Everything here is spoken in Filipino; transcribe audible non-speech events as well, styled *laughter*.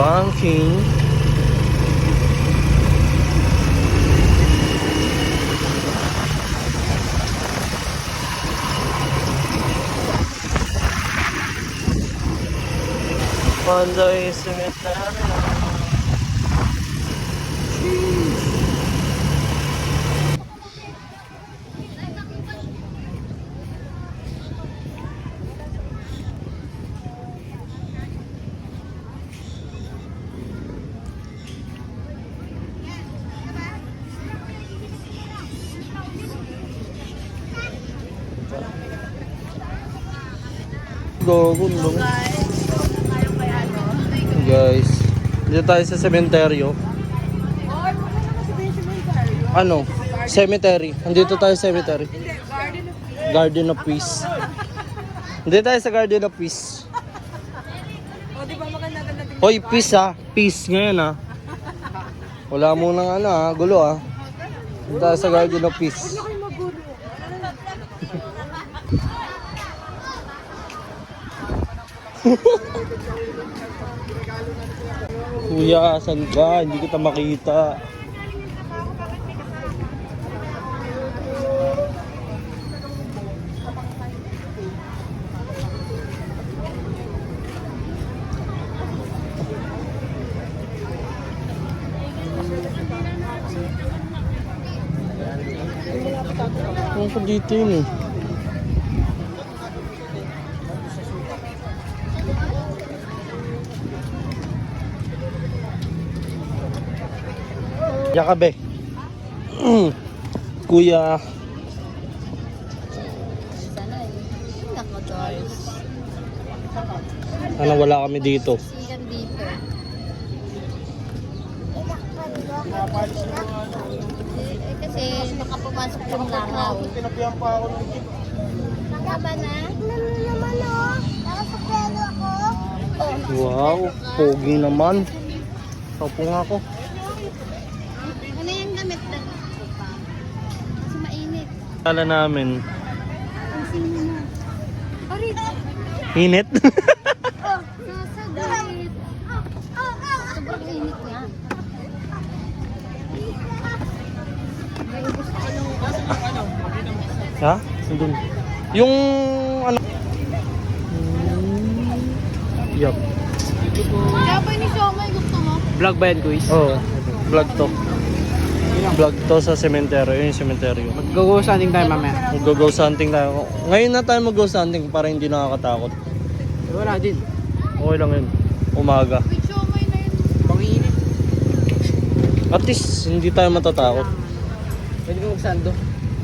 Banking. Panday Cemetery. Gago, no? Guys, dito tayo sa sementeryo. Ano? Cemetery. Andito tayo sa cemetery. Garden of Peace. Hindi tayo sa Garden of Peace. O, di ba maganda ganda din? Hoy, peace ha. Peace ngayon ha. Wala mo nang ano ha. Gulo ha. Dito tayo sa Garden of Peace. Kuya, saan ka? Hindi kita makita. Ano ko dito yun eh? Yakabe. *clears throat* Kuya. Nako, Doris. ano wala kami dito? Kasi baka pumasok yung langaw. Tinapihan pa ako ng jeep. Nakaba na? Ano naman? Nakasaklero ako? Wow, pogi naman. Tapo nga ako. Ano yung gamit na? Kasi mainit. Kala namin, init. Oh, nasa galit. Sobrang init ng *laughs* ha? Sandun. Yung ano? Yup. Kaya pa ni Shomay gusto mo? Vlog ba yan, Kuis? Oo, oh, vlog to. Vlog to sa sementeryo, yun yung sementeryo. Mag-go hunting tayo mamaya. Mag-go hunting tayo. Ngayon na tayo mag-go hunting para hindi nakakatakot. Wala din. Okay lang yun. Umaga. At least, hindi tayo matatakot. Pwede ka magsando.